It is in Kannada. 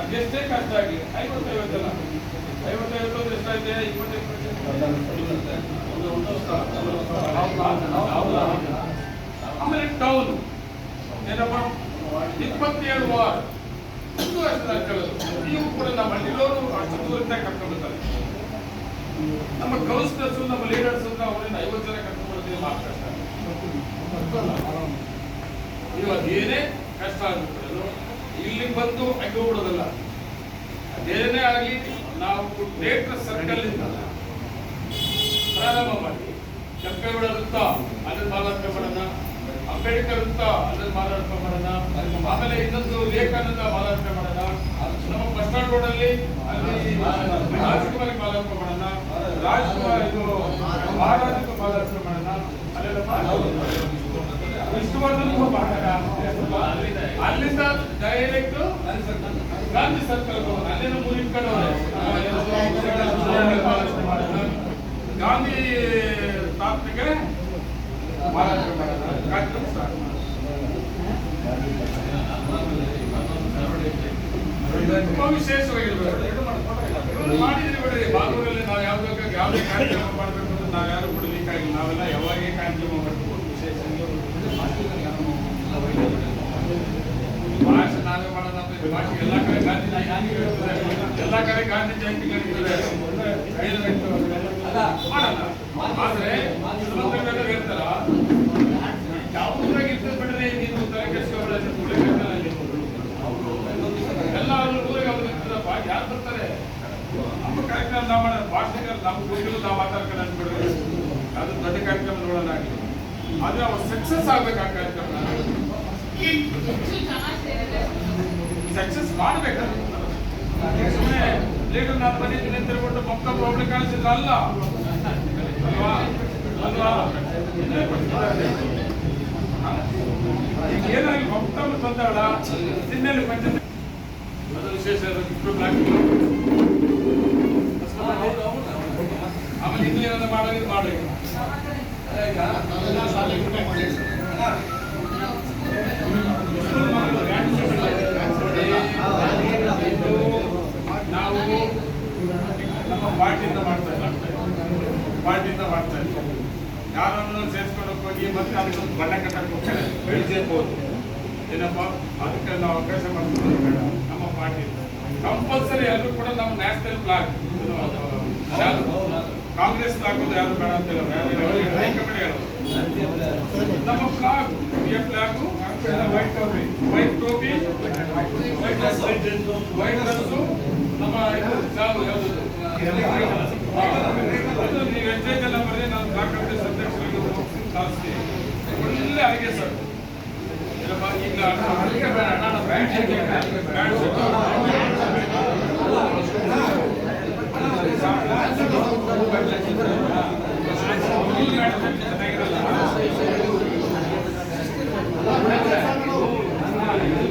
ಅದೆಷ್ಟೇ ಕಷ್ಟ ಆಗಲಿ ಐವತ್ತೈವತ್ತಲ್ಲ ಐವತ್ತೈವತ್ತು ಅಂದ್ರೆ ಇಪ್ಪತ್ತೈದು. ಆಮೇಲೆ ಟೌನ್ ಏನಪ್ಪ? ಇಪ್ಪತ್ತೇಳು ವಾರ ಇದು ಅಷ್ಟು ನೀವು ಕೂಡ ನಮ್ಮ ಹಳ್ಳಿಲೋರು ಅಷ್ಟು ದೂರದಿಂದ ಕರ್ಕೊಂಡು ಬರ್ತಾರೆ ನಮ್ಮ ಕೌನ್ಸಿಲರ್ಸ್, ನಮ್ಮ ಲೀಡರ್ಸ್ ಅವರಿಂದ ಐವತ್ತು ಜನ ಕರ್ಕೊಂಡು ಬರ್ತೀವಿ ಮಾತ್ರ ನೀವು ಅದೇನೇ ಕಷ್ಟ ಆಗ್ಬಿಟ್ಟು ಇಲ್ಲಿ ಬಂದು ಹಂಗೆ ಬಿಡೋದಲ್ಲ. ಅದೇನೇ ಆಗಲಿ, ನಾವು ಡೇಟರ್ ಸರ್ಕಲ್ ಇಂದ ಪ್ರಾರಂಭ ಮಾಡಿ. ಕೆಂಪೇಗೌಡ ವೃತ್ತ ಅದನ್ನ ಮಾಲಾರ್ಪಣೆ ಮಾಡೋಣ ಅಂಬೇಡ್ಕರ್ ವೃತ್ತ ಅದರ ಮಾಲಾರ್ಪಣೆ ಮಾಡೋಣ ಆಮೇಲೆ ಇನ್ನೊಂದು ವಿವೇಕಾನಂದ ಮಾಲಾರ್ಪಣೆ ಮಾಡೋಣ ನಮ್ಮ ಬಸ್ ಸ್ಟ್ಯಾಂಡ್ ರೋಡ್ ಅಲ್ಲಿ ಅಲ್ಲಿ ರಾಜ್ಕುಮಾರಿ ಮಾಡೋಣ ರಾಜ್ಕುಮಾರ್ ಇದು ಮಹಾರಾಜಕ್ಕೆ ಮಾಲಾರ್ಪಣೆ ಮಾಡೋಣ ಅಲ್ಲೆಲ್ಲ ವಿಷ್ಣುವರ್ಧನ್ ಅಲ್ಲಿಂದ ಡೈರೆಕ್ಟ್ ಗಾಂಧಿ ಸರ್ಕಲ್ ಕಡೆ ಗಾಂಧಿ. ಕಾರ್ಯಕ್ರಮ. ತುಂಬಾ ಬಾಗೂರಲ್ಲಿ ನಾವು ಯಾವ್ದಕ್ಕಾಗಿ ಯಾವುದೇ ಕಾರ್ಯಕ್ರಮ ಮಾಡಬೇಕು ಅಂತ ನಾವು ಯಾರು ಬಿಡಲಿಕ್ಕಾಗಿಲ್ಲ ನಾವೆಲ್ಲ ಯಾವಾಗೇ ಕಾರ್ಯಕ್ರಮ ಮಾಡಬೇಕು ವಿಶೇಷ ಭಾಷೆ ನಾವೇ ಮಾಡೋಣ ಅಂತ ಇದು ಭಾಷೆ ಎಲ್ಲ ಕಡೆ ಗಾಂಧಿ ಜಯಂತಿ ಮಾಡಲ್ಲ ಆದ್ರೆ ಹೇಳ್ತಾರ ಯಾವ್ದ್ರಾಗ ಇರ್ತದೆ ಬಿಡ್ರಿ ನೀನು ತಲೆ ಕೆಡಿಸ್ಕೊಬೇಡ. ಎಲ್ಲ ಅವ್ರ ಊರಿಗೆ ಅವ್ರು ಇರ್ತದಪ್ಪ ಯಾರು ಬರ್ತಾರೆ ನಮ್ಮ ಕಾರ್ಯಕ್ರಮ ನಾವು ಮಾಡೋಣ ಭಾಷೆಗಳು ನಮ್ಮ ಗುರುಗಳು ನಾವು ಮಾತಾಡ್ಕೊಂಡು ಅಂದ್ಬಿಡ್ರಿ ಅದು ದೊಡ್ಡ ಕಾರ್ಯಕ್ರಮ ಆದ್ರೆ ಅವ್ರು ಸಕ್ಸಸ್ ಆಗ್ಬೇಕು ಆ ಕಾರ್ಯಕ್ರಮ ಸಕ್ಸಸ್ ಮಾಡ್ಬೇಕು ಸುಮ್ಮನೆ ಲೀಡರ್ ನಾನು ಬಂದಿದ್ದೀನಿ ಅಂತ ಹೇಳ್ಬಿಟ್ಟು ಮಕ್ಕ ಪ್ರಾಬ್ಲಮ್ ಕಾಣಿಸಿಲ್ಲ ಅಲ್ಲ ಅಲ್ವಾ ಅಲ್ವಾ ಈಗ ಏನಾಗಿ ಭಕ್ತ ಬಂದವಳ ತಿನ್ನಲ್ಲಿ ಪಂಚಾಯತ್ ಅದು ವಿಶೇಷ ಇಬ್ರು ಬ್ಲಾಕ್ ಆಮೇಲೆ ಇನ್ನೂ ಏನಾದ್ರು ಮಾಡೋದು ಮಾಡಿ ಪಾರ್ಟಿಯಿಂದ ಮಾಡ್ತಾ ಇಲ್ಲ. ಪಾರ್ಟಿಯಿಂದ ಮಾಡ್ತಾ ಇಲ್ಲ. ಯಾರನ್ನು ಸೇರಿಸ್ಕೊಂಡು ಹೋಗಿ ಮತ್ತೆ ಅದಕ್ಕೊಂದು ಬಣ್ಣ ಕಟ್ಟಕ್ಕೆ ಹೋಗ್ತಾರೆ. ಬೆಳೆಸಿರ್ಬೋದು ಏನಪ್ಪ? ಅದಕ್ಕೆ ನಾವು ಅವಕಾಶ ಮಾಡ್ಕೊಂಡು ನಮ್ಮ ಪಾರ್ಟಿಯಿಂದ ಕಂಪಲ್ಸರಿ ಎಲ್ಲರೂ ಕೂಡ ನಮ್ಮ ನ್ಯಾಷನಲ್ ಫ್ಲಾಗ್. ಕಾಂಗ್ರೆಸ್ ಹಾಕೋದು ಯಾರು ಬೇಡ ಅಂತ ಹೇಳೋದು. ನಮ್ಮ ಫ್ಲಾಗ್ ಫ್ಲಾಗ್ ಫ್ಲಾಗು ವೈಟ್ ಟೋಪಿ. ವೈಟ್ ಟೋಪಿ, ವೈಟ್ ವೈಟ್ చేశారు